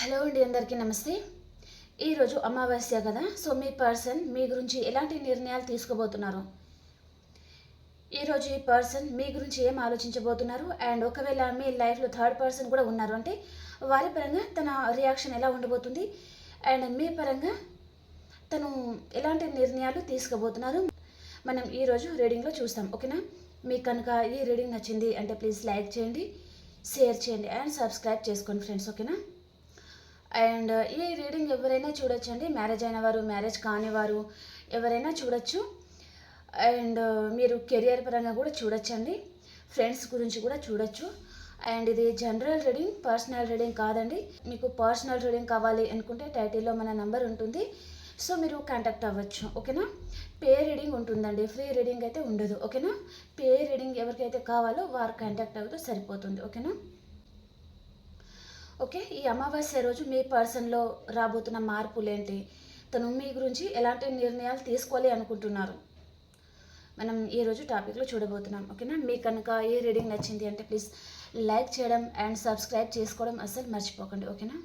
Hello అండి అందరికీ నమస్తే. ఈరోజు అమావాస్య కదా సో మీ పర్సన్ మీ గురించి ఎలాంటి నిర్ణయాలు తీసుకోబోతున్నారు? ఈరోజు ఈ పర్సన్ మీ గురించి ఏం ఆలోచించబోతున్నారు? అండ్ ఒకవేళ మీ లైఫ్లో థర్డ్ పర్సన్ కూడా ఉన్నారు అంటే వారి పరంగా తన రియాక్షన్ ఎలా ఉండబోతుంది? అండ్ మీ పరంగా తను ఎలాంటి నిర్ణయాలు తీసుకోబోతున్నారు? మనం ఈరోజు రీడింగ్లో చూస్తాం ఓకేనా? మీకు కనుక ఈ రీడింగ్ నచ్చింది అంటే ప్లీజ్ లైక్ చేయండి షేర్ చేయండి అండ్ సబ్స్క్రైబ్ చేసుకోండి ఫ్రెండ్స్ ఓకేనా? అండ్ ఈ రీడింగ్ ఎవరైనా చూడొచ్చండి. మ్యారేజ్ అయిన వారు మ్యారేజ్ కాని వారు ఎవరైనా చూడొచ్చు. అండ్ మీరు కెరియర్ పరంగా కూడా చూడొచ్చండి. ఫ్రెండ్స్ గురించి కూడా చూడొచ్చు. అండ్ ఇది జనరల్ రీడింగ్ పర్సనల్ రీడింగ్ కాదండి. మీకు పర్సనల్ రీడింగ్ కావాలి అనుకుంటే టైటిల్లో మన నెంబర్ ఉంటుంది. సో మీరు కాంటాక్ట్ అవ్వచ్చు. ఓకేనా? పే రీడింగ్ ఉంటుందండి. ఫ్రీ రీడింగ్ అయితే ఉండదు. ఓకేనా? పే రీడింగ్ ఎవరికైతే కావాలో వారు కాంటాక్ట్ అవుతూ సరిపోతుంది. ఓకేనా? ఓకే ఈ అమావాస్య రోజు మీ పర్సన్లో రాబోతున్న మార్పులేంటి? తను మీ గురించి ఎలాంటి నిర్ణయాలు తీసుకోవాలి అనుకుంటున్నారు? మనం ఈరోజు టాపిక్లో చూడబోతున్నాం ఓకేనా? మీకు కనుక ఏ రీడింగ్ నచ్చింది అంటే ప్లీజ్ లైక్ చేయడం అండ్ సబ్స్క్రైబ్ చేసుకోవడం అస్సలు మర్చిపోకండి ఓకేనా?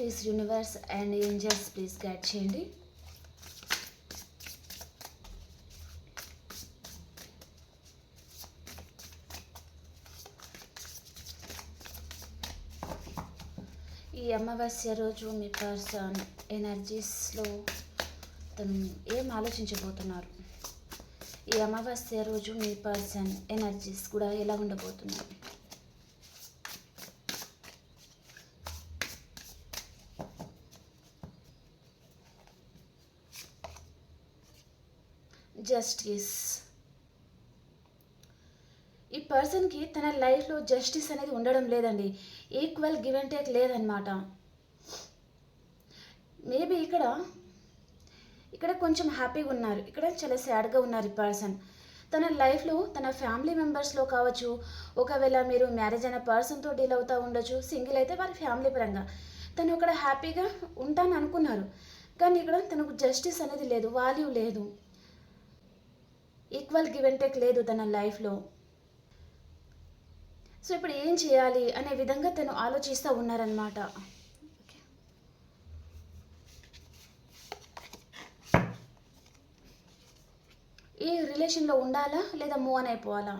Please universe and angels please guide చేయండి ఈ అమావాస్య రోజు మీ పర్సన్ ఎనర్జీస్లో తను ఏం ఆలోచించబోతున్నారు? ఈ అమావాస్య రోజు మీ పర్సన్ ఎనర్జీస్ కూడా ఎలా ఉండబోతున్నారు? జస్టిస్ ఈ పర్సన్కి తన లైఫ్లో జస్టిస్ అనేది ఉండడం లేదండి. ఈక్వల్ గివ్ అండ్ టేక్ లేదనమాట మేబీ ఇక్కడ ఇక్కడ కొంచెం హ్యాపీగా ఉన్నారు. ఇక్కడ చాలా సాడ్గా ఉన్నారు ఈ పర్సన్ తన లైఫ్లో తన ఫ్యామిలీ మెంబర్స్లో కావచ్చు ఒకవేళ మీరు మ్యారేజ్ అయిన పర్సన్తో డీల్ అవుతూ ఉండొచ్చు సింగిల్ అయితే వారి ఫ్యామిలీ పరంగా. తను ఇక్కడ హ్యాపీగా ఉంటాను అనుకున్నారు కానీ ఇక్కడ తనకు జస్టిస్ అనేది లేదు వాల్యూ లేదు. ఈక్వల్ గివ్ అండ్ టేక్ లేదు తన లైఫ్లో సో ఇప్పుడు ఏం చేయాలి అనే విధంగా తను ఆలోచిస్తూ ఉన్నారనమాట ఈ రిలేషన్లో ఉండాలా లేదా మూవ్ అని అయిపోవాలా?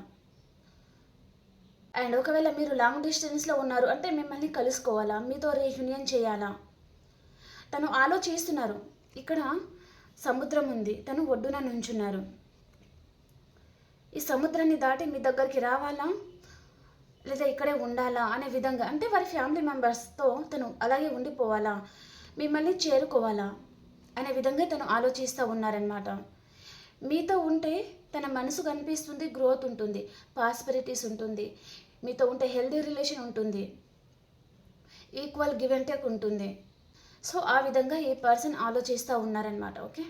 అండ్ ఒకవేళ మీరు లాంగ్ డిస్టెన్స్లో ఉన్నారు అంటే మిమ్మల్ని కలుసుకోవాలా? మీతో రీయూనియన్ చేయాలా? తను ఆలోచిస్తున్నారు. ఇక్కడ సముద్రం ఉంది. తను ఒడ్డున నుంచున్నారు. ఈ సముద్రాన్ని దాటి మీ దగ్గరికి రావాలా? లేదా ఇక్కడే ఉండాలా అనే విధంగా? అంటే వారి ఫ్యామిలీ మెంబర్స్తో తను అలాగే ఉండిపోవాలా? మిమ్మల్ని చేరుకోవాలా? అనే విధంగా తను ఆలోచిస్తూ ఉన్నారనమాట మీతో ఉంటే తన మనసు కనిపిస్తుంది గ్రోత్ ఉంటుంది పాస్పరిటీస్ ఉంటుంది. మీతో ఉంటే హెల్దీ రిలేషన్ ఉంటుంది. ఈక్వల్ గివ్ అండ్ టేక్ ఉంటుంది. సో ఆ విధంగా ఈ పర్సన్ ఆలోచిస్తూ ఉన్నారనమాట ఓకే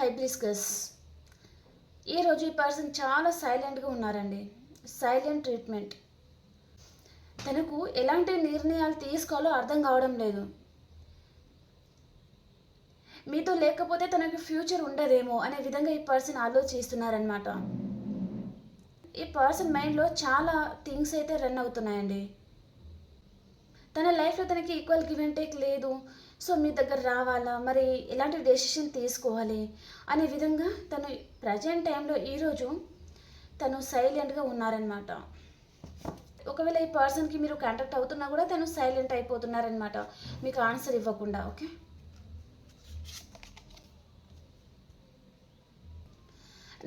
ద హైబ్రిస్కస్ ఈరోజు ఈ పర్సన్ చాలా సైలెంట్గా ఉన్నారండి. Silent treatment. తనకు ఎలాంటి నిర్ణయాలు తీసుకోవాలో అర్థం కావడం లేదు. మీతో లేకపోతే తనకు ఫ్యూచర్ ఉండదేమో అనే విధంగా ఈ పర్సన్ ఆలోచిస్తున్నారనమాట ఈ పర్సన్ మైండ్లో చాలా థింగ్స్ అయితే రన్ అవుతున్నాయండి. తన లైఫ్లో తనకి ఈక్వల్ గివ్ అండ్ టేక్ లేదు. సో మీ దగ్గర రావాలా? మరి ఎలాంటి డెసిషన్ తీసుకోవాలి? అనే విధంగా తను ప్రజెంట్ టైంలో ఈరోజు తను సైలెంట్గా ఉన్నారనమాట ఒకవేళ ఈ పర్సన్కి మీరు కాంటాక్ట్ అవుతున్నా కూడా తను సైలెంట్ అయిపోతున్నారనమాట మీకు ఆన్సర్ ఇవ్వకుండా ఓకే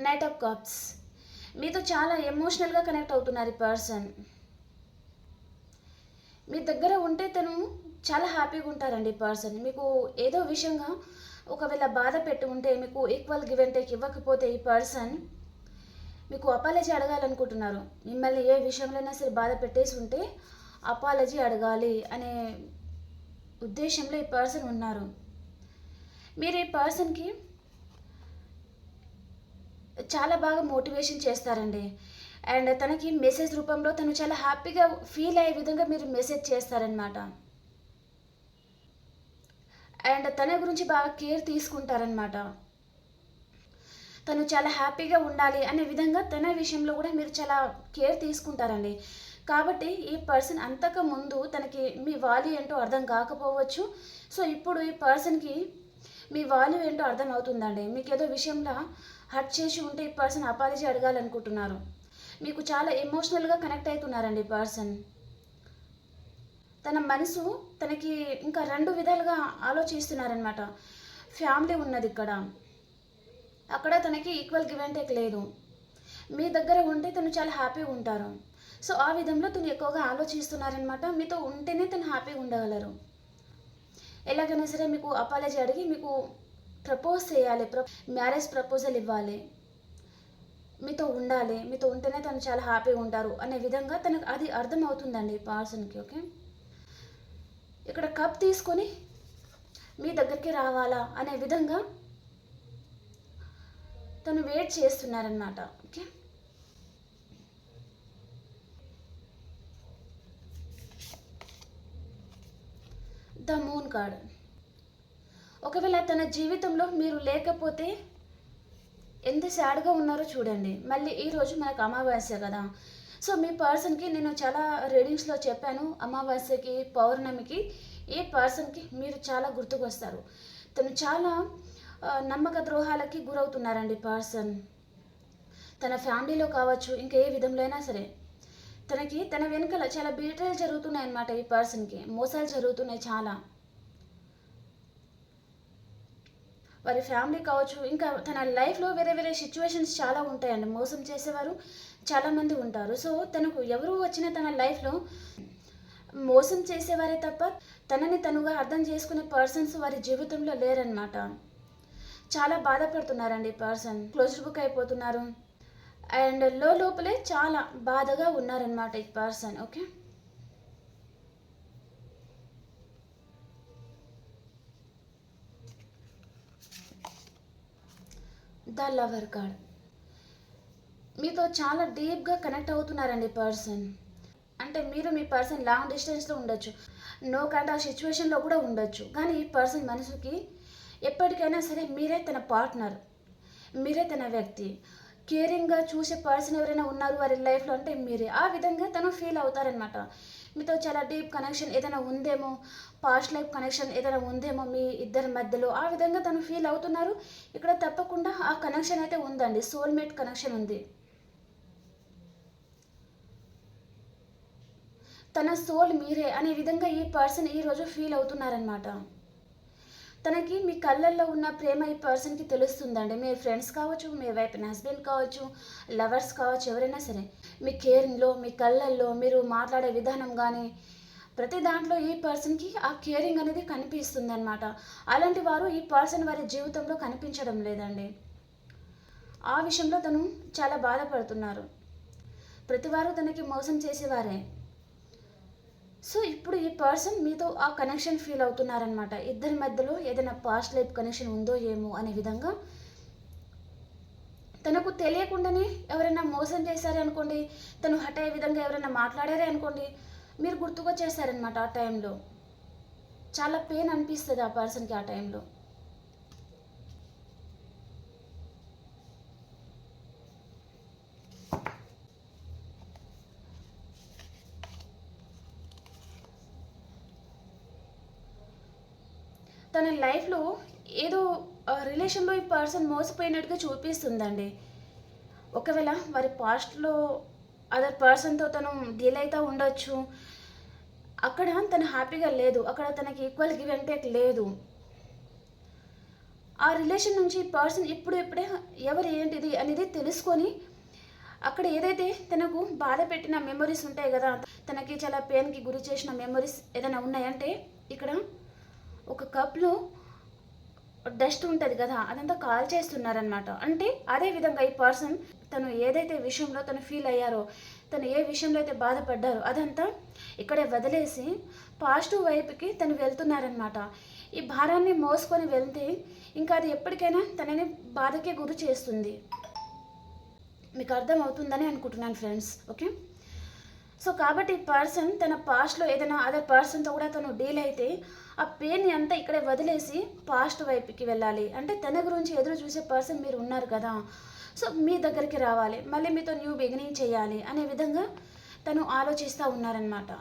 నైట్ ఆఫ్ కప్స్ మీతో చాలా ఎమోషనల్గా కనెక్ట్ అవుతున్నారు ఈ పర్సన్ మీ దగ్గర ఉంటే తను చాలా హ్యాపీగా ఉంటారండి పర్సన్. మీకు ఏదో విషయంగా ఒకవేళ బాధ పెట్టి ఉంటే మీకు ఈక్వల్ గివ్ అండ్ టేక్ ఇవ్వకపోతే ఈ పర్సన్ మీకు అపాలజీ అడగాలనుకుంటున్నారు. మిమ్మల్ని ఏ విషయంలోనైనా సరే బాధ పెట్టేసి ఉంటే అపాలజీ అడగాలి అనే ఉద్దేశంలో ఈ పర్సన్ ఉన్నారు. మీరు ఈ పర్సన్కి చాలా బాగా మోటివేషన్ చేస్తారండి. అండ్ తనకి మెసేజ్ రూపంలో తను చాలా హ్యాపీగా ఫీల్ అయ్యే విధంగా మీరు మెసేజ్ చేస్తారనమాట అండ్ తన గురించి బాగా కేర్ తీసుకుంటారనమాట తను చాలా హ్యాపీగా ఉండాలి అనే విధంగా తన విషయంలో కూడా మీరు చాలా కేర్ తీసుకుంటారండి. కాబట్టి ఈ పర్సన్ అంతకు ముందు తనకి మీ వాల్యూ ఏంటో అర్థం కాకపోవచ్చు. సో ఇప్పుడు ఈ పర్సన్కి మీ వాల్యూ ఏంటో అర్థం అవుతుందండి. మీకు ఏదో విషయంలో హర్ట్ చేసి ఉంటే ఈ పర్సన్ అపాలజీ అడగాలనుకుంటున్నారు. మీకు చాలా ఎమోషనల్గా కనెక్ట్ అవుతున్నారండి ఈ పర్సన్. తన మనసు తనకి ఇంకా రెండు విధాలుగా ఆలోచిస్తున్నారనమాట ఫ్యామిలీ ఉన్నది ఇక్కడ. అక్కడ తనకి ఈక్వల్ గివ్ అండ్ టేక్ లేదు. మీ దగ్గర ఉంటే తను చాలా హ్యాపీగా ఉంటారు. సో ఆ విధంలో తను ఎక్కువగా ఆలోచిస్తున్నారనమాట మీతో ఉంటేనే తను హ్యాపీగా ఉండగలరు. ఎలాగైనా సరే మీకు అపాలజీ అడిగి మీకు ప్రపోజ్ చేయాలి. ప్ర మ్యారేజ్ ప్రపోజల్ ఇవ్వాలి. మీతో ఉండాలి. మీతో ఉంటేనే తను చాలా హ్యాపీగా ఉంటారు అనే విధంగా తనకు అది అర్థం అవుతుందండి పర్సన్కి ఓకే ఇక్కడ కప్ తీసుకొని మీ దగ్గరికి రావాలా అనే విధంగా తను వెయిట్ చేస్తున్నారనమాట ఓకే? ద మూన్ కార్డ్ ఒకవేళ తన జీవితంలో మీరు లేకపోతే ఎంత సాడ్గా ఉన్నారో చూడండి. మళ్ళీ ఈరోజు మనకు అమావాస్య కదా. సో మీ పర్సన్కి నేను చాలా రీడింగ్స్లో చెప్పాను అమావాస్యకి పౌర్ణమికి. ఈ పర్సన్కి మీరు చాలా గుర్తుకొస్తారు. తను చాలా నమ్మక ద్రోహాలకి గురవుతున్నారండి పర్సన్. తన ఫ్యామిలీలో కావచ్చు ఇంకా ఏ విధంలో అయినా సరే. తనకి తన వెనుకల చాలా బీటలు జరుగుతున్నాయి అన్నమాట ఈ పర్సన్కి. మోసాలు జరుగుతున్నాయి చాలా. వారి ఫ్యామిలీ కావచ్చు ఇంకా తన లైఫ్లో వేరే వేరే సిచ్యువేషన్స్ చాలా ఉంటాయండి. మోసం చేసేవారు చాలామంది ఉంటారు. సో తనకు ఎవరు వచ్చిన తన లైఫ్లో మోసం చేసేవారే తప్ప తనని తనుగా అర్థం చేసుకునే పర్సన్స్ వారి జీవితంలో లేరనమాట చాలా బాధపడుతున్నారండి పర్సన్. క్లోజ్డ్ బుక్ అయిపోతున్నారు. అండ్లో లోపలే చాలా బాధగా ఉన్నారనమాట ఈ person. Okay? The lover card మీతో చాలా డీప్గా కనెక్ట్ అవుతున్నారండి పర్సన్. అంటే మీరు మీ పర్సన్ లాంగ్ డిస్టెన్స్లో ఉండొచ్చు. నో కైండ్ ఆఫ్ సిచ్యువేషన్లో కూడా ఉండొచ్చు. కానీ ఈ పర్సన్ మనసుకి ఎప్పటికైనా సరే మీరే తన పార్ట్నర్. మీరే తన వ్యక్తి. కేరింగ్గా చూసే పర్సన్ ఎవరైనా ఉన్నారు వారి లైఫ్లో అంటే మీరే. ఆ విధంగా తను ఫీల్ అవుతారనమాట మీతో చాలా డీప్ కనెక్షన్ ఏదైనా ఉందేమో పాస్ట్ లైఫ్ కనెక్షన్ ఏదైనా ఉందేమో మీ ఇద్దరి మధ్యలో ఆ విధంగా తను ఫీల్ అవుతున్నారు. ఇక్కడ తప్పకుండా ఆ కనెక్షన్ అయితే ఉందండి. సోల్మేట్ కనెక్షన్ ఉంది. తన సోల్ మీరే అనే విధంగా ఈ పర్సన్ ఈరోజు ఫీల్ అవుతున్నారనమాట తనకి మీ కళ్ళల్లో ఉన్న ప్రేమ ఈ పర్సన్కి తెలుస్తుందండి. మీ ఫ్రెండ్స్ కావచ్చు మీ వైఫ్ హస్బెండ్ కావచ్చు లవర్స్ కావచ్చు ఎవరైనా సరే మీ కేరింగ్లో మీ కళ్ళల్లో మీరు మాట్లాడే విధానం కానీ ప్రతి దాంట్లో ఈ పర్సన్కి ఆ కేరింగ్ అనేది కనిపిస్తుంది అనమాట అలాంటి వారు ఈ పర్సన్ వారి జీవితంలో కనిపించడం లేదండి. ఆ విషయంలో తను చాలా బాధపడుతున్నారు. ప్రతివారు తనకి మోసం చేసేవారే. సో ఇప్పుడు ఈ పర్సన్ మీతో ఆ కనెక్షన్ ఫీల్ అవుతున్నారనమాట ఇద్దరి మధ్యలో ఏదైనా పాస్ట్ లైఫ్ కనెక్షన్ ఉందో ఏమో అనే విధంగా తనకు తెలియకుండానే ఎవరైనా మోసం చేశారే అనుకోండి తను హట్ అయ్యే విధంగా ఎవరైనా మాట్లాడారే అనుకోండి మీరు గుర్తుకొచ్చేస్తారనమాట ఆ టైంలో చాలా పెయిన్ అనిపిస్తుంది ఆ పర్సన్కి ఆ టైంలో తన లైఫ్లో ఏదో రిలేషన్లో ఈ పర్సన్ మోసపోయినట్టుగా చూపిస్తుందండి. ఒకవేళ వారి పాస్ట్లో అదర్ పర్సన్తో తను డీల్ అవుతూ ఉండొచ్చు. అక్కడ తను హ్యాపీగా లేదు. అక్కడ తనకి ఈక్వల్ గివ్ అండ్ టేక్ లేదు. ఆ రిలేషన్ నుంచి పర్సన్ ఇప్పుడు ఇప్పుడే ఎవరు ఏంటిది అనేది తెలుసుకొని అక్కడ ఏదైతే తనకు బాధ పెట్టిన మెమరీస్ ఉంటాయి కదా తనకి చాలా పెయిన్కి గురి చేసిన మెమరీస్ ఏదైనా ఉన్నాయంటే ఇక్కడ ఒక కప్లో డస్ట్ ఉంటుంది కదా అదంతా కాల్ చేస్తున్నారనమాట అంటే అదే విధంగా ఈ పర్సన్ తను ఏదైతే విషయంలో తను ఫీల్ అయ్యారో తను ఏ విషయంలో అయితే బాధపడ్డారో అదంతా ఇక్కడే వదిలేసి పాజిటివ్ వైపుకి తను వెళ్తున్నారనమాట ఈ భారాన్ని మోసుకొని వెళ్తే ఇంకా అది ఎప్పటికైనా తనని బాధకే గురి చేస్తుంది. మీకు అర్థం అవుతుందని అనుకుంటున్నాను ఫ్రెండ్స్ ఓకే? సో కాబట్టి పర్సన్ తన పాస్ట్లో ఏదైనా అదర్ పర్సన్తో కూడా తను డీల్ అయితే ఆ పెయిన్ని అంతా ఇక్కడే వదిలేసి పాస్ట్ వైపుకి వెళ్ళాలి. అంటే తన గురించి ఎదురు చూసే పర్సన్ మీరు ఉన్నారు కదా. సో మీ దగ్గరికి రావాలి. మళ్ళీ మీతో న్యూ బిగినింగ్ చేయాలి అనే విధంగా తను ఆలోచిస్తూ ఉన్నారనమాట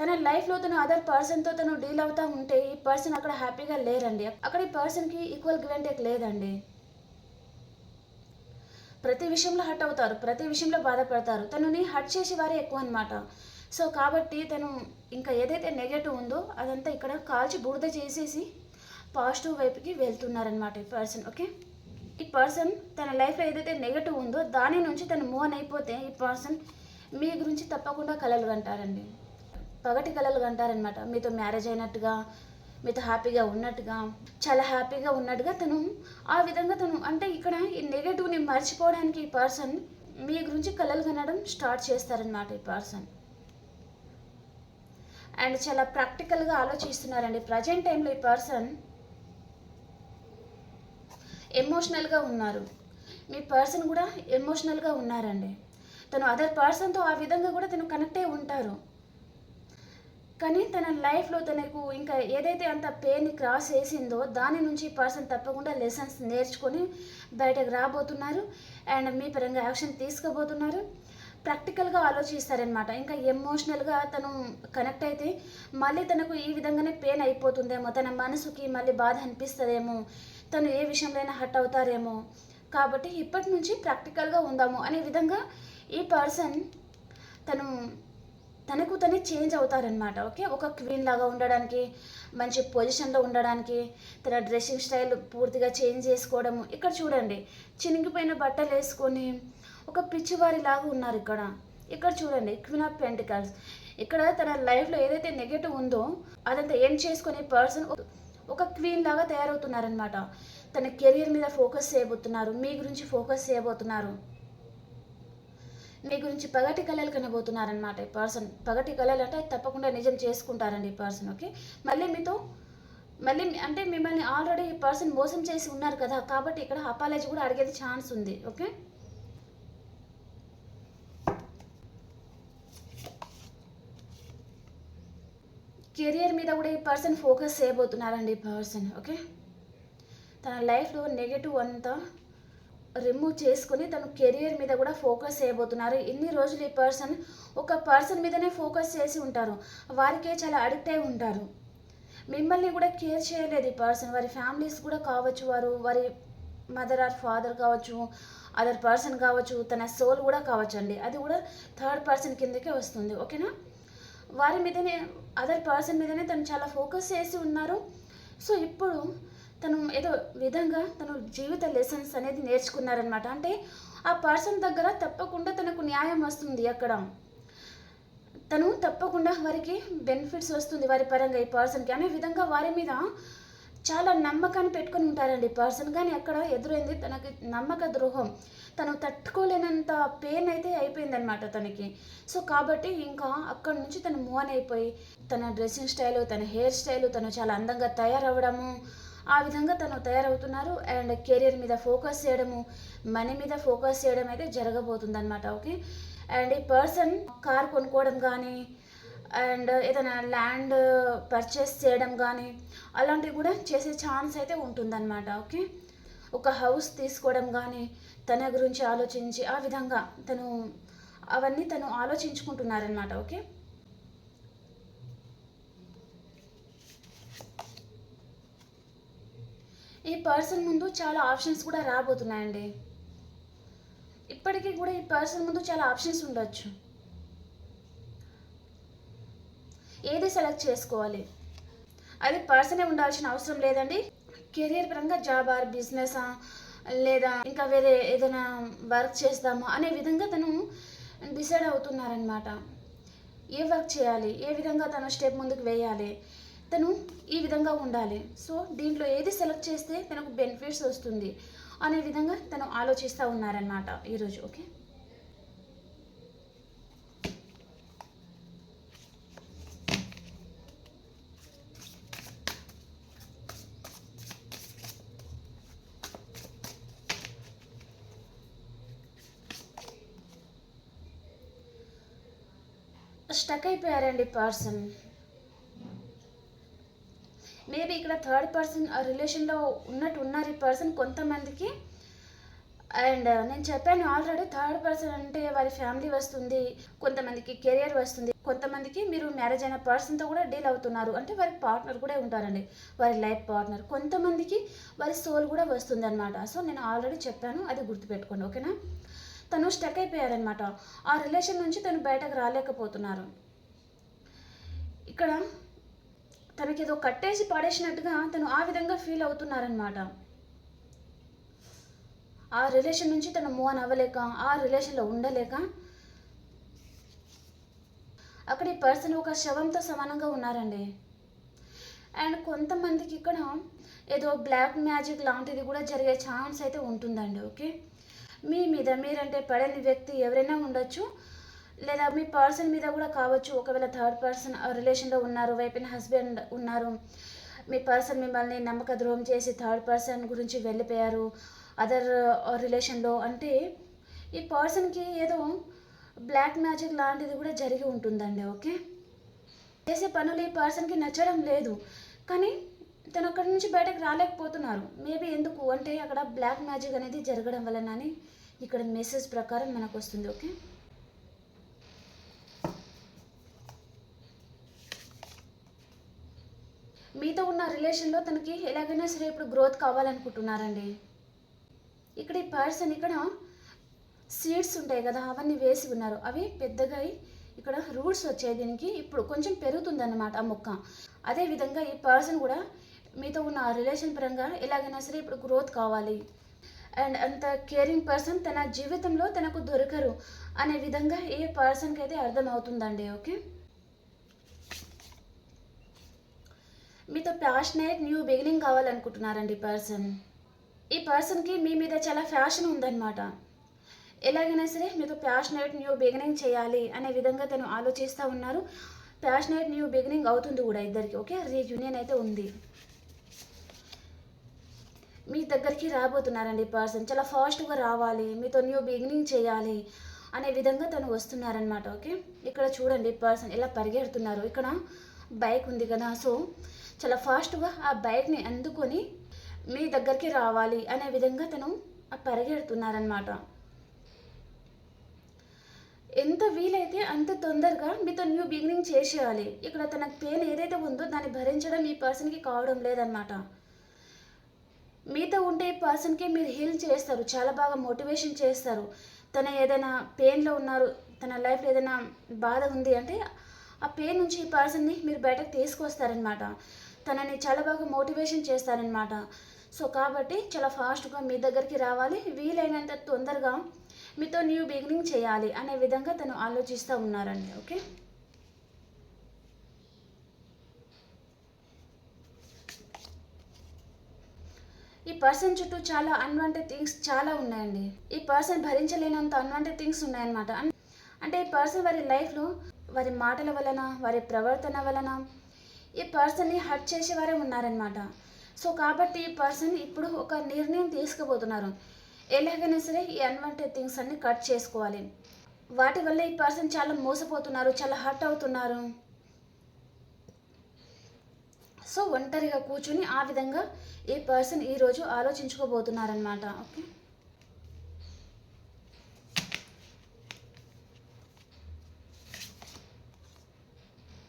తన లైఫ్లో తను అదర్ పర్సన్తో తను డీల్ అవుతూ ఉంటే ఈ పర్సన్ అక్కడ హ్యాపీగా లేరండి. అక్కడ ఈ పర్సన్కి ఈక్వల్ గివ్ అండ్ టేక్ లేదండి. ప్రతి విషయంలో హట్ అవుతారు. ప్రతి విషయంలో బాధపడతారు. తనని హట్ చేసే వారే ఎక్కువ అనమాట సో కాబట్టి తను ఇంకా ఏదైతే నెగటివ్ ఉందో అదంతా ఇక్కడ కాల్చి బూడిద చేసేసి పాజిటివ్ వైపుకి వెళ్తున్నారనమాట ఈ పర్సన్ ఓకే ఈ పర్సన్ తన లైఫ్లో ఏదైతే నెగటివ్ ఉందో దాని నుంచి తను మూవ్ అయిపోతే ఈ పర్సన్ మీ గురించి తప్పకుండా కలలు కంటారండి. పగటి కలలు కంటారనమాట మీతో మ్యారేజ్ అయినట్టుగా మీతో హ్యాపీగా ఉన్నట్టుగా చాలా హ్యాపీగా ఉన్నట్టుగా తను ఆ విధంగా తను అంటే ఇక్కడ ఈ నెగటివ్ని మర్చిపోవడానికి ఈ పర్సన్ మీ గురించి కలలు కనడం స్టార్ట్ చేస్తారనమాట ఈ పర్సన్ అండ్ చాలా ప్రాక్టికల్గా ఆలోచిస్తున్నారండి. ప్రజెంట్ టైంలో ఈ పర్సన్ ఎమోషనల్గా ఉన్నారు. మీ పర్సన్ కూడా ఎమోషనల్గా ఉన్నారండి. తను అదర్ పర్సన్తో ఆ విధంగా కూడా తను కనెక్ట్ అయి ఉంటారు. కానీ తన లైఫ్లో తనకు ఇంకా ఏదైతే అంత పెయిన్ క్రాస్ చేసిందో దాని నుంచి పర్సన్ తప్పకుండా లెసన్స్ నేర్చుకొని బయటకు రాబోతున్నారు. అండ్ మీ పరంగా యాక్షన్ తీసుకోబోతున్నారు. ప్రాక్టికల్గా ఆలోచిస్తారనమాట ఇంకా ఎమోషనల్గా తను కనెక్ట్ అయితే మళ్ళీ తనకు ఈ విధంగానే పెయిన్ అయిపోతుందేమో తన మనసుకి మళ్ళీ బాధ అనిపిస్తుందేమో తను ఏ విషయంలో హట్ అవుతారేమో. కాబట్టి ఇప్పటి నుంచి ప్రాక్టికల్గా ఉందాము అనే విధంగా ఈ పర్సన్ తను తనకు తనే చేంజ్ అవుతారనమాట ఓకే? ఒక క్వీన్ లాగా ఉండడానికి మంచి పొజిషన్లో ఉండడానికి తన డ్రెస్సింగ్ స్టైల్ పూర్తిగా చేంజ్ చేసుకోవడము. ఇక్కడ చూడండి చినిగిపోయిన బట్టలు వేసుకొని ఒక పిచ్చివారి లాగా ఉన్నారు ఇక్కడ. ఇక్కడ చూడండి క్వీన్ ఆఫ్ పెంటికల్స్ ఇక్కడ తన లైఫ్లో ఏదైతే నెగటివ్ ఉందో అదంతా ఏం చేసుకునే పర్సన్ ఒక క్వీన్ లాగా తయారవుతున్నారనమాట తన కెరియర్ మీద ఫోకస్ చేయబోతున్నారు. మీ గురించి ఫోకస్ చేయబోతున్నారు. మీ గురించి పగటి కళలు కనబోతున్నారనమాట ఈ పర్సన్ పగటి కళలు అంటే తప్పకుండా నిజం చేసుకుంటారండి ఈ పర్సన్ ఓకే మళ్ళీ మీతో మళ్ళీ అంటే మిమ్మల్ని ఆల్రెడీ ఈ పర్సన్ మోసం చేసి ఉన్నారు కదా కాబట్టి ఇక్కడ అపాలజీ కూడా అడిగేది ఛాన్స్ ఉంది ఓకే కెరియర్ మీద కూడా ఈ పర్సన్ ఫోకస్ చేయబోతున్నారండి ఈ పర్సన్ ఓకే? తన లైఫ్లో నెగటివ్ అంతా రిమూవ్ చేసుకుని తను కెరియర్ మీద కూడా ఫోకస్ చేయబోతున్నారు. ఇన్ని రోజులు ఈ పర్సన్ ఒక పర్సన్ మీదనే ఫోకస్ చేసి ఉంటారు. వారికే చాలా అడిక్ట్ అయి ఉంటారు. మిమ్మల్ని కూడా కేర్ చేయలేదు ఈ పర్సన్. వారి ఫ్యామిలీస్ కూడా కావచ్చు వారు వారి మదర్ ఆర్ ఫాదర్ కావచ్చు అదర్ పర్సన్ కావచ్చు తన సోల్ కూడా కావచ్చు అండి అది కూడా థర్డ్ పర్సన్ కిందకే వస్తుంది. ఓకేనా? వారి మీదనే అదర్ పర్సన్ మీదనే తను చాలా ఫోకస్ చేసి ఉన్నారు. సో ఇప్పుడు తను ఏదో విధంగా తను జీవిత లెసన్స్ అనేది నేర్చుకున్నారనమాట అంటే ఆ పర్సన్ దగ్గర తప్పకుండా తనకు న్యాయం వస్తుంది అక్కడ. తను తప్పకుండా వారికి బెనిఫిట్స్ వస్తుంది వారి పరంగా ఈ పర్సన్కి అనే విధంగా వారి మీద చాలా నమ్మకాన్ని పెట్టుకొని ఉంటారండి. పర్సన్ కానీ అక్కడ ఎదురైంది తనకి నమ్మక ద్రోహం. తను తట్టుకోలేనంత పెయిన్ అయితే అయిపోయిందనమాట తనకి. సో కాబట్టి ఇంకా అక్కడ నుంచి తను మూవ్ అయిపోయి తన డ్రెస్సింగ్ స్టైలు తన హెయిర్ స్టైలు తను చాలా అందంగా తయారవ్వడము ఆ విధంగా తను తయారవుతున్నారు. అండ్ కెరియర్ మీద ఫోకస్ చేయడము మనీ మీద ఫోకస్ చేయడం అయితే జరగబోతుంది అనమాట ఓకే? అండ్ ఈ పర్సన్ కార్ కొనుక్కోవడం కానీ అండ్ ఏదైనా ల్యాండ్ పర్చేస్ చేయడం కానీ అలాంటివి కూడా చేసే ఛాన్స్ అయితే ఉంటుందన్నమాట ఓకే? ఒక హౌస్ తీసుకోవడం కానీ తన గురించి ఆలోచించి ఆ విధంగా తను అవన్నీ తను ఆలోచించుకుంటున్నారనమాట ఓకే? ఈ పర్సన్ ముందు చాలా ఆప్షన్స్ కూడా రాబోతున్నాయండి. ఇప్పటికీ కూడా ఈ పర్సన్ ముందు చాలా ఆప్షన్స్ ఉండొచ్చు. ఏది సెలెక్ట్ చేసుకోవాలి? అది పర్సనే ఉండాల్సిన అవసరం లేదండి. కెరియర్ పరంగా జాబ్ ఆర్ బిజినెస్? లేదా ఇంకా వేరే ఏదైనా వర్క్ చేస్తాము? అనే విధంగా తను డిసైడ్ అవుతున్నారనమాట ఏ వర్క్ చేయాలి? ఏ విధంగా తను స్టెప్ ముందుకు వేయాలి? తను ఈ విధంగా ఉండాలి. సో దీంట్లో ఏది సెలెక్ట్ చేస్తే తనకు బెనిఫిట్స్ వస్తుంది? అనే విధంగా తను ఆలోచిస్తూ ఉన్నారనమాట ఈరోజు ఓకే? స్టక్ అయిపోయారండి పర్సన్ మేబీ ఇక్కడ థర్డ్ పర్సన్ ఆ రిలేషన్లో ఉన్నట్టు ఉన్నారు ఈ పర్సన్ కొంతమందికి. అండ్ uh, నేను చెప్పాను ఆల్రెడీ థర్డ్ పర్సన్ అంటే వారి ఫ్యామిలీ వస్తుంది కొంతమందికి కెరియర్ వస్తుంది కొంతమందికి మీరు మ్యారేజ్ అయిన పర్సన్తో కూడా డీల్ అవుతున్నారు. అంటే వారి పార్ట్నర్ కూడా ఉంటారండి వారి లైఫ్ పార్ట్నర్ కొంతమందికి వారి సోల్ కూడా వస్తుంది అనమాట సో నేను ఆల్రెడీ చెప్పాను అది గుర్తుపెట్టుకోండి ఓకేనా తను స్టక్ అయిపోయారనమాట ఆ రిలేషన్ నుంచి తను బయటకు రాలేకపోతున్నారు. ఇక్కడ తనకి ఏదో కట్టేసి పడేసినట్టుగా తను ఆ విధంగా ఫీల్ అవుతున్నారనమాట. ఆ రిలేషన్ నుంచి తను మూవ్ అవ్వలేక ఆ రిలేషన్లో ఉండలేక అక్కడ ఈ పర్సన్ ఒక శవంతో సమానంగా ఉన్నారండి. అండ్ కొంతమందికి ఇక్కడ ఏదో బ్లాక్ మ్యాజిక్ లాంటిది కూడా జరిగే ఛాన్స్ అయితే ఉంటుందండి ఓకే? మీ మీద మీరంటే పడని వ్యక్తి ఎవరైనా ఉండొచ్చు. లేదా మీ పర్సన్ మీద కూడా కావచ్చు. ఒకవేళ థర్డ్ పర్సన్ రిలేషన్లో ఉన్నారు వైఫ్ అండ్ హస్బెండ్ ఉన్నారు. మీ పర్సన్ మిమ్మల్ని నమ్మక ద్రోహం చేసి థర్డ్ పర్సన్ గురించి వెళ్ళిపోయారు. అదర్ రిలేషన్లో అంటే ఈ పర్సన్కి ఏదో బ్లాక్ మ్యాజిక్ లాంటిది కూడా జరిగి ఉంటుందండి ఓకే? చేసే పనులు ఈ పర్సన్కి నచ్చడం లేదు. కానీ తను అక్కడి నుంచి బయటకు రాలేకపోతున్నారు. మేబీ ఎందుకు? అంటే అక్కడ బ్లాక్ మ్యాజిక్ అనేది జరగడం వలన అని ఇక్కడ మెసేజ్ ప్రకారం మనకు వస్తుంది ఓకే మీతో ఉన్న రిలేషన్లో తనకి ఎలాగైనా సరే ఇప్పుడు గ్రోత్ కావాలనుకుంటున్నారండి. ఇక్కడ ఈ పర్సన్ ఇక్కడ సీడ్స్ ఉంటాయి కదా అవన్నీ వేసి ఉన్నారు. అవి పెద్దగా ఇక్కడ రూట్స్ వచ్చాయి దీనికి. ఇప్పుడు కొంచెం పెరుగుతుందన్నమాట ఆ మొక్క. అదేవిధంగా ఈ పర్సన్ కూడా మీతో ఉన్న రిలేషన్ పరంగా ఎలాగైనా సరే ఇప్పుడు గ్రోత్ కావాలి. అండ్ అంత కేరింగ్ పర్సన్ తన జీవితంలో తనకు దొరకరు అనే విధంగా ఏ పర్సన్కి అయితే అర్థమవుతుందండి ఓకే? మీతో ప్యాషనేట్ న్యూ బిగినింగ్ కావాలనుకుంటున్నారండి పర్సన్. ఈ పర్సన్కి మీ మీద చాలా ఫ్యాషన్ ఉందన్నమాట. ఎలాగైనా సరే మీతో ప్యాషనేట్ న్యూ బిగినింగ్ చేయాలి అనే విధంగా తను ఆలోచిస్తూ ఉన్నారు. ప్యాషనేట్ న్యూ బిగినింగ్ అవుతుంది కూడా ఇద్దరికి ఓకే? రీయూనియన్ అయితే ఉంది. మీ దగ్గరికి రాబోతున్నారండి పర్సన్. చాలా ఫాస్ట్గా రావాలి. మీతో న్యూ బిగినింగ్ చేయాలి అనే విధంగా తను వస్తున్నారనమాట ఓకే? ఇక్కడ చూడండి పర్సన్ ఎలా పరిగెడుతున్నారు. ఇక్కడ బైక్ ఉంది కదా సో చాలా ఫాస్ట్గా ఆ బైక్ని అందుకొని మీ దగ్గరికి రావాలి అనే విధంగా తను పరిగెడుతున్నారనమాట ఎంత వీలైతే అంత తొందరగా మీతో న్యూ బిగినింగ్ చేసేయాలి. ఇక్కడ తన పెయిన్ ఏదైతే ఉందో దాన్ని భరించడం ఈ పర్సన్కి కావడం లేదనమాట మీతో ఉంటే ఈ పర్సన్కి మీరు హీల్ చేస్తారు. చాలా బాగా మోటివేషన్ చేస్తారు. తన ఏదైనా పెయిన్లో ఉన్నారు తన లైఫ్లో ఏదైనా బాధ ఉంది అంటే ఆ పెయిన్ నుంచి ఈ పర్సన్ని మీరు బయటకు తీసుకొస్తారనమాట తనని చాలా బాగా మోటివేషన్ చేస్తారనమాట సో కాబట్టి చాలా ఫాస్ట్గా మీ దగ్గరికి రావాలి. వీలైనంత తొందరగా మీతో న్యూ బిగినింగ్ చేయాలి అనే విధంగా తను ఆలోచిస్తూ ఉన్నారండి. ఓకే? ఈ పర్సన్ చుట్టూ చాలా అన్వాంటెడ్ థింగ్స్ చాలా ఉన్నాయండి. ఈ పర్సన్ భరించలేనంత అన్వాంటెడ్ థింగ్స్ ఉన్నాయన్నమాట. అంటే ఈ పర్సన్ వారి లైఫ్లో వారి మాటల వలన వారి ప్రవర్తన వలన ఈ పర్సన్ని హర్ట్ చేసేవారే ఉన్నారనమాట సో కాబట్టి ఈ పర్సన్ ఇప్పుడు ఒక నిర్ణయం తీసుకుపోతున్నారు. ఎలాగైనా సరే ఈ అన్వాంటెడ్ థింగ్స్ అన్ని కట్ చేసుకోవాలి. వాటి వల్ల ఈ పర్సన్ చాలా మోసపోతున్నారు చాలా హర్ట్ అవుతున్నారు. సో ఒంటరిగా కూర్చుని ఆ విధంగా ఈ పర్సన్ ఈరోజు ఆలోచించుకోబోతున్నారనమాట ఓకే?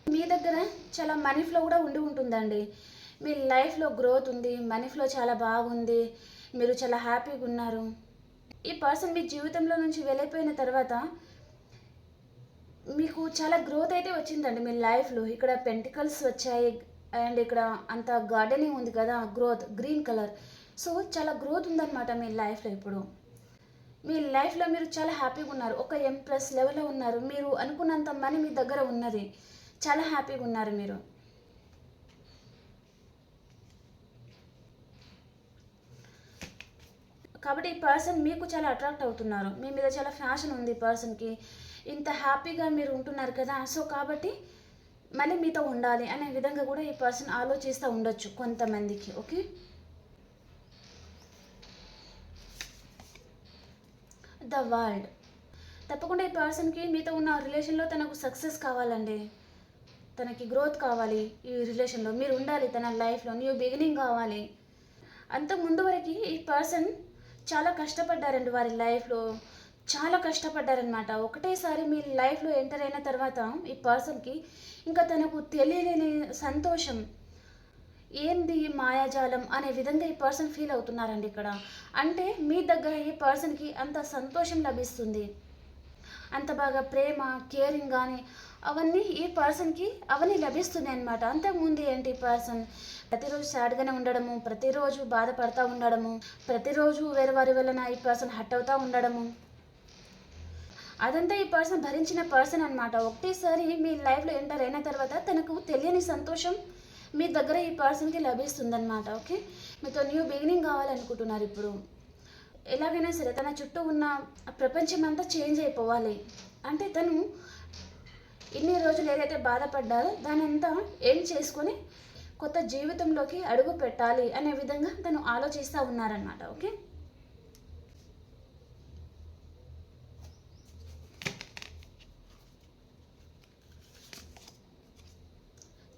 మీ దగ్గర చాలా మనీ ఫ్లో కూడా ఉండి ఉంటుందండి. మీ లైఫ్లో గ్రోత్ ఉంది మనీ ఫ్లో చాలా బాగుంది మీరు చాలా హ్యాపీగా ఉన్నారు. ఈ పర్సన్ మీ జీవితంలో నుంచి వెళ్ళిపోయిన తర్వాత మీకు చాలా గ్రోత్ అయితే వచ్చిందండి మీ లైఫ్లో ఇక్కడ పెంటికల్స్ వచ్చాయి అండ్ ఇక్కడ అంత గార్డెనింగ్ ఉంది కదా గ్రోత్ గ్రీన్ కలర్. సో చాలా గ్రోత్ ఉందన్నమాట మీ లైఫ్లో ఇప్పుడు. మీ లైఫ్లో మీరు చాలా హ్యాపీగా ఉన్నారు. ఒక ఎంప్రెస్ లెవెల్లో ఉన్నారు. మీరు అనుకున్నంత మనీ మీ దగ్గర ఉన్నది. చాలా హ్యాపీగా ఉన్నారు మీరు. కాబట్టి ఈ పర్సన్ మీకు చాలా అట్రాక్ట్ అవుతున్నారు. మీ మీద చాలా ఫ్యాషన్ ఉంది ఈ పర్సన్కి. ఇంత హ్యాపీగా మీరు ఉంటున్నారు కదా. సో కాబట్టి మళ్ళీ మీతో ఉండాలి అనే విధంగా కూడా ఈ పర్సన్ ఆలోచిస్తూ ఉండొచ్చు కొంతమందికి ఓకే? ద వరల్డ్ తప్పకుండా ఈ పర్సన్కి మీతో ఉన్న రిలేషన్లో తనకు సక్సెస్ కావాలండి. తనకి గ్రోత్ కావాలి ఈ రిలేషన్లో మీరు ఉండాలి తన లైఫ్లో న్యూ బిగినింగ్ కావాలి. అంత ముందు వరకు ఈ పర్సన్ చాలా కష్టపడ్డారండి వారి లైఫ్లో చాలా కష్టపడ్డారనమాట ఒకటేసారి మీ లైఫ్లో ఎంటర్ అయిన తర్వాత ఈ పర్సన్కి ఇంకా తనకు తెలియలేని సంతోషం ఏంది మాయాజాలం అనే విధంగా ఈ పర్సన్ ఫీల్ అవుతున్నారండి ఇక్కడ. అంటే మీ దగ్గర ఈ పర్సన్కి అంత సంతోషం లభిస్తుంది. అంత బాగా ప్రేమ కేరింగ్ కానీ అవన్నీ ఈ పర్సన్కి అవన్నీ లభిస్తున్నాయి అనమాట అంతకుముందు ఏంటి ఈ పర్సన్? ప్రతిరోజు సాడ్గానే ఉండడము ప్రతిరోజు బాధపడతా ఉండడము ప్రతిరోజు వేరే వారి వలన ఈ పర్సన్ హట్ అవుతూ ఉండడము. అదంతా ఈ పర్సన్ భరించిన పర్సన్ అనమాట ఒకటేసారి మీ లైఫ్లో ఎంటర్ అయిన తర్వాత తనకు తెలియని సంతోషం మీ దగ్గర ఈ పర్సన్కి లభిస్తుందన్నమాట ఓకే? మీతో న్యూ బిగినింగ్ కావాలనుకుంటున్నారు ఇప్పుడు. ఎలాగైనా సరే తన చుట్టూ ఉన్న ప్రపంచం అంతా చేంజ్ అయిపోవాలి. అంటే తను ఇన్ని రోజులు ఏదైతే బాధపడ్డారో దాని అంతా ఏం చేసుకొని కొత్త జీవితంలోకి అడుగు పెట్టాలి అనే విధంగా తను ఆలోచిస్తూ ఉన్నారనమాట ఓకే?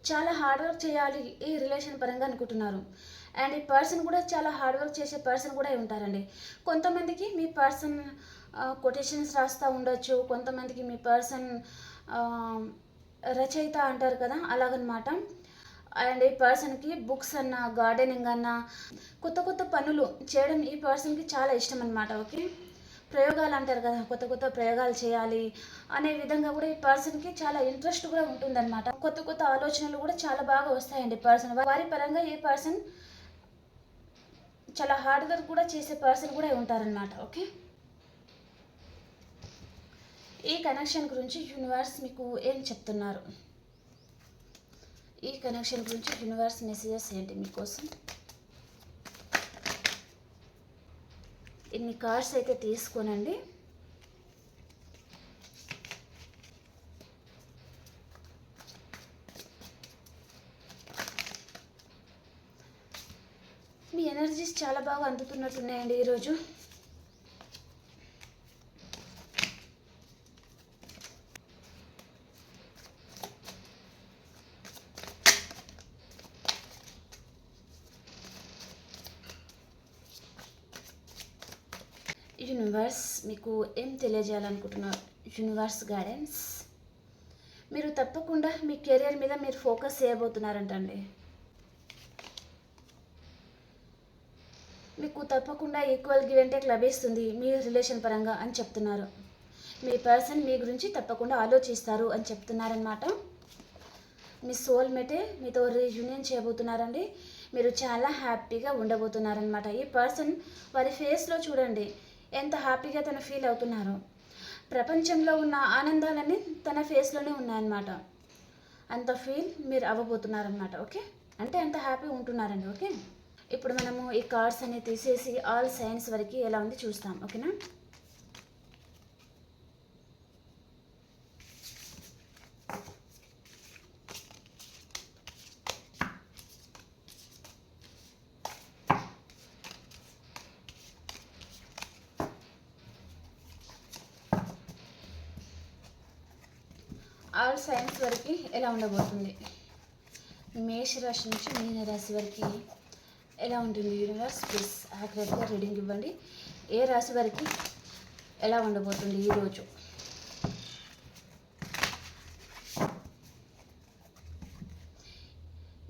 చాలా హార్డ్ వర్క్ చేయాలి ఈ రిలేషన్ పరంగా అనుకుంటున్నారు. అండ్ ఈ పర్సన్ కూడా చాలా హార్డ్ వర్క్ చేసే పర్సన్ కూడా ఉంటారండి. కొంతమందికి మీ పర్సన్ కొటేషన్స్ రాస్తూ ఉండొచ్చు. కొంతమందికి మీ పర్సన్ రచయిత అంటారు కదా అలాగనమాట. అండ్ ఈ పర్సన్కి బుక్స్ అన్న గార్డెనింగ్ అన్న కొత్త కొత్త పనులు చేయడం ఈ పర్సన్కి చాలా ఇష్టం అనమాట ఓకే? ప్రయోగాలు అంటారు కదా కొత్త కొత్త ప్రయోగాలు చేయాలి అనే విధంగా కూడా ఈ పర్సన్కి చాలా ఇంట్రెస్ట్ కూడా ఉంటుందన్నమాట. కొత్త కొత్త ఆలోచనలు కూడా చాలా బాగా వస్తాయండి పర్సన్. వారి పరంగా ఈ పర్సన్ చాలా హార్డ్ వర్క్ కూడా చేసే పర్సన్ కూడా ఉంటారనమాట ఓకే? ఈ కనెక్షన్ గురించి యూనివర్స్ మీకు ఏం చెప్తున్నారు? ఈ కనెక్షన్ గురించి యూనివర్స్ మెసేజెస్ ఏంటి మీకోసం? ఇన్ని కార్డ్స్ అయితే తీసుకోనండి. మీ ఎనర్జీస్ చాలా బాగా అందుతున్నట్టున్నాయండి ఈరోజు యూనివర్స్ మీకు ఏం తెలియజేయాలనుకుంటున్నారు యూనివర్స్ గైడెన్స్ మీరు తప్పకుండా మీ కెరియర్ మీద మీరు ఫోకస్ చేయబోతున్నారంటండి. మీకు తప్పకుండా ఈక్వల్ గివ్ అంటే లభిస్తుంది మీ రిలేషన్ పరంగా అని చెప్తున్నారు. మీ పర్సన్ మీ గురించి తప్పకుండా ఆలోచిస్తారు అని చెప్తున్నారనమాట మీ సోల్మేటే మీతో రీయూనియన్ చేయబోతున్నారండి. మీరు చాలా హ్యాపీగా ఉండబోతున్నారనమాట ఈ పర్సన్ వారి ఫేస్లో చూడండి. ఎంత హ్యాపీగా తను ఫీల్ అవుతున్నారు. ప్రపంచంలో ఉన్న ఆనందాలన్నీ తన ఫేస్లోనే ఉన్నాయన్నమాట. అంత ఫీల్ మీరు అవ్వబోతున్నారనమాట ఓకే? అంటే అంత హ్యాపీ ఉంటున్నారండి ఓకే? ఇప్పుడు మనము ఈ కార్డ్స్ అనేవి తీసేసి ఆల్ సైన్స్ వరకు ఎలా ఉంది చూస్తాం ఓకేనా? ఆల్ సైన్స్ వరకు ఎలా ఉండబోతుంది? మేష రాశి నుంచి మీన రాశి వరకు ఎలా ఉంటుంది? యూనివర్స్ ప్లీజ్ యాక్యురేట్గా రీడింగ్ ఇవ్వండి. ఏ రాశి వరకు ఎలా ఉండబోతుంది ఈరోజు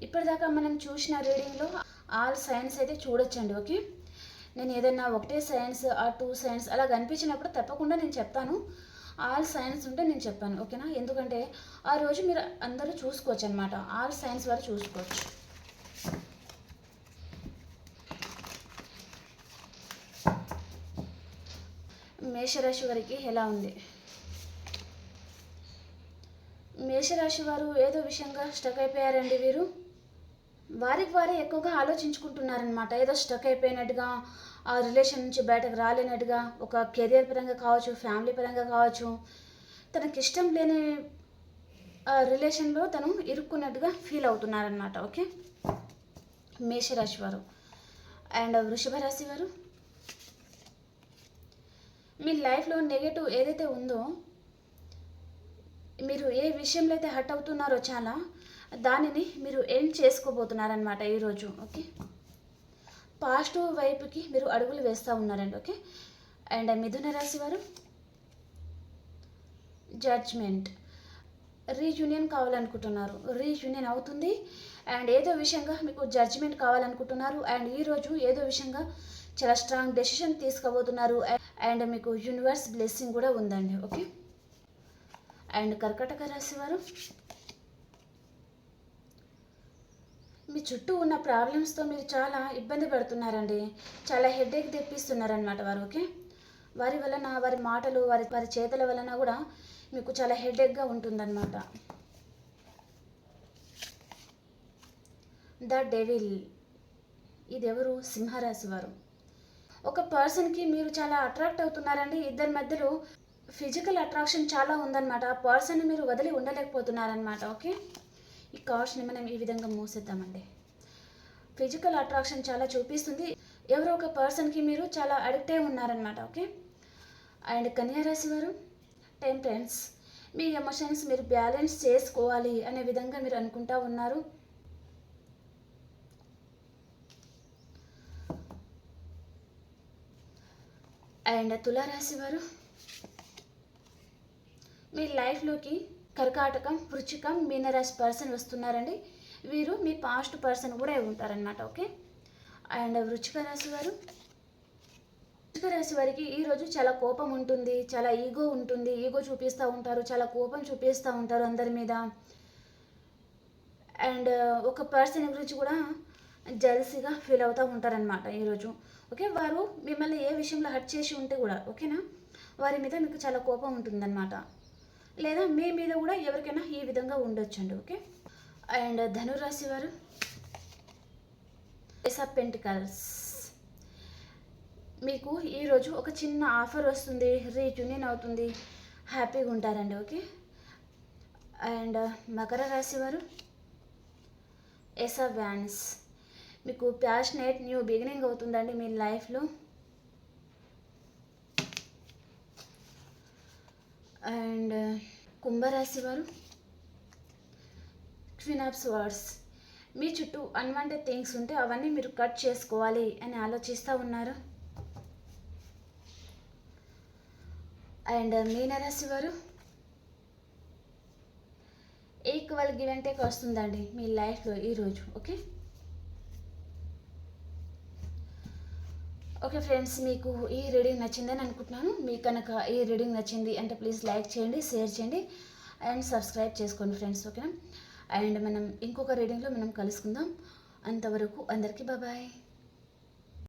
ఇప్పటిదాకా మనం చూసిన రీడింగ్లో ఆల్ సైన్స్ అయితే చూడొచ్చండి ఓకే? నేను ఏదైనా ఒకటే సైన్స్ ఆ టూ సైన్స్ అలా కనిపించినప్పుడు తప్పకుండా నేను చెప్తాను. ఆల్ సైన్స్ ఉంటే నేను చెప్పాను ఓకేనా? ఎందుకంటే ఆ రోజు మీరు అందరూ చూసుకోవచ్చు అనమాట ఆల్ సైన్స్ వారు చూసుకోవచ్చు. మేషరాశి వారికి ఎలా ఉంది? మేషరాశి వారు ఏదో విషయంగా స్టక్ అయిపోయారండి వీరు. వారికి వారే ఎక్కువగా ఆలోచించుకుంటున్నారనమాట ఏదో స్టక్ అయిపోయినట్టుగా ఆ రిలేషన్ నుంచి బయటకు రాలేనట్టుగా ఒక కెరియర్ పరంగా కావచ్చు ఫ్యామిలీ పరంగా కావచ్చు తనకి ఇష్టం లేని రిలేషన్లో తను ఇరుక్కున్నట్టుగా ఫీల్ అవుతున్నారనమాట ఓకే మేషరాశి వారు. అండ్ వృషభ రాశి వారు. మీ లైఫ్లో నెగటివ్ ఏదైతే ఉందో మీరు ఏ విషయంలో అయితే హట్ అవుతున్నారో చాలా దానిని మీరు ఎండ్ చేసుకోబోతున్నారనమాట ఈరోజు ఓకే? పాజిటివ్ వైపుకి మీరు అడుగులు వేస్తూ ఉన్నారండి ఓకే? అండ్ మిథున రాశి వారు జడ్జ్మెంట్ రీయూనియన్ కావాలనుకుంటున్నారు రీయూనియన్ అవుతుంది. అండ్ ఏదో విషయంగా మీకు జడ్జ్మెంట్ కావాలనుకుంటున్నారు. అండ్ ఈరోజు ఏదో విషయంగా చాలా స్ట్రాంగ్ డెసిషన్ తీసుకోబోతున్నారు. అండ్ మీకు యూనివర్స్ బ్లెస్సింగ్ కూడా ఉందండి ఓకే? అండ్ కర్కటక రాశి వారు మీ చుట్టూ ఉన్న ప్రాబ్లమ్స్తో మీరు చాలా ఇబ్బంది పడుతున్నారండి. చాలా హెడేక్ తెప్పిస్తున్నారనమాట వారు ఓకే వారి వలన వారి మాటలు వారి వారి చేతల వలన కూడా మీకు చాలా హెడేక్గా ఉంటుందన్నమాట. ద డెవిల్ ఇది ఎవరు సింహరాశి వారు. ఒక పర్సన్కి మీరు చాలా అట్రాక్ట్ అవుతున్నారండి. ఇద్దరి మధ్యలో ఫిజికల్ అట్రాక్షన్ చాలా ఉందన్నమాట. ఆ పర్సన్ని మీరు వదిలి ఉండలేకపోతున్నారనమాట ఓకే ఈ కార్డ్స్ని మనం ఈ విధంగా మూసేద్దామండి. ఫిజికల్ అట్రాక్షన్ చాలా చూపిస్తుంది. ఎవరో ఒక పర్సన్కి మీరు చాలా అడిక్ట్ అయి ఉన్నారనమాట ఓకే అండ్ కన్యారాశి వారు టెంపరెన్స్ మీ ఎమోషన్స్ మీరు బ్యాలెన్స్ చేసుకోవాలి అనే విధంగా మీరు అనుకుంటా ఉన్నారు. అండ్ తులారాశి వారు మీ లైఫ్లోకి కర్కాటకం వృచ్చికం మీనరాశి పర్సన్ వస్తున్నారండి. వీరు మీ పాస్ట్ పర్సన్ కూడా అయి ఉంటారనమాట ఓకే అండ్ వృచ్చిక రాశి వారు? వృచ్చిక రాశి వారికి ఈరోజు చాలా కోపం ఉంటుంది చాలా ఈగో ఉంటుంది ఈగో చూపిస్తూ ఉంటారు చాలా కోపం చూపిస్తూ ఉంటారు అందరి మీద. అండ్ ఒక పర్సన్ గురించి కూడా జల్సీగా ఫీల్ అవుతూ ఉంటారనమాట ఈరోజు ఓకే వారు మిమ్మల్ని ఏ విషయంలో హర్ట్ చేసి ఉంటే కూడా ఓకేనా వారి మీద మీకు చాలా కోపం ఉంటుందన్నమాట. లేదా మీ మీద కూడా ఎవరికైనా ఈ విధంగా ఉండొచ్చండి ఓకే అండ్ ధనురాశి వారు ఆఫ్ పెంటికల్స్. మీకు ఈరోజు ఒక చిన్న ఆఫర్ వస్తుంది రీయూనియన్ అవుతుంది హ్యాపీగా ఉంటారండి ఓకే? అండ్ మకర రాశి వారు ఎసా వ్యాన్స్. మీకు ప్యాషనేట్ న్యూ బిగినింగ్ అవుతుందండి మీ లైఫ్లో. అండ్ కుంభరాశి వారు క్వీన్ వర్డ్స్ మీ చుట్టూ అన్వాంటెడ్ థింగ్స్ ఉంటే అవన్నీ మీరు కట్ చేసుకోవాలి అని ఆలోచిస్తూ ఉన్నారు. అండ్ మీనరాశి వారు? ఈక్వల్ గివ్ అండ్ టేక్ వస్తుందండి మీ లైఫ్లో ఈరోజు ఓకే ఓకే ఫ్రెండ్స్ మీకు ఈ రీడింగ్ నచ్చిందని అనుకుంటున్నాను. మీకు కనుక ఈ రీడింగ్ నచ్చింది అంటే ప్లీజ్ లైక్ చేయండి షేర్ చేయండి అండ్ సబ్స్క్రైబ్ చేసుకోండి ఫ్రెండ్స్ ఓకేనా అండ్ మనం ఇంకొక రీడింగ్లో మనం కలుసుకుందాం. అంతవరకు అందరికీ బాబాయ్